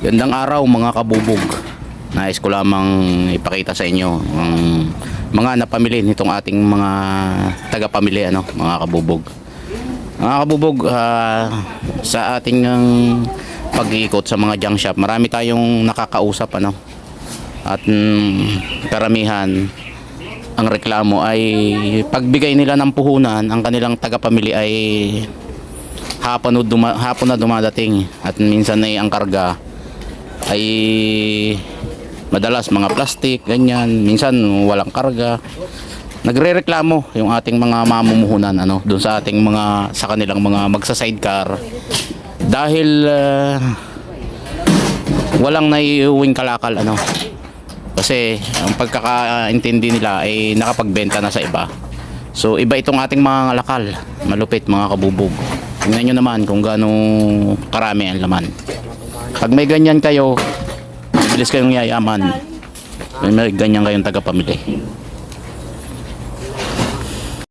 Gandang araw mga kabubog. Nais ko lamang ipakita sa inyo ang mga napamili nitong ating mga tagapamili ano, mga kabubog. Mga kabubog, ah, sa ating ang pag-iikot sa mga junk shop, marami tayong nakakausap ano. At mm, karamihan ang reklamo ay pagbigay nila ng puhunan, ang kanilang tagapamili ay hapon, duma, hapon na dumadating at minsan ay ang karga ay madalas mga plastic, ganyan, minsan walang karga. Nagrereklamo yung ating mga mamumuhunan ano, doon sa ating mga sa kanilang mga magsa-sidecar dahil ah, walang naiuwing kalakal ano. Kasi ang pagkakaintindi nila ay nakapagbenta na sa iba. So iba itong ating mga lakal, malupit mga kabubog. Tingnan nyo naman kung gaano karami ang laman. Pag may ganyan kayo, bilis kayong yayaman. May, ganyan kayong tagapamili.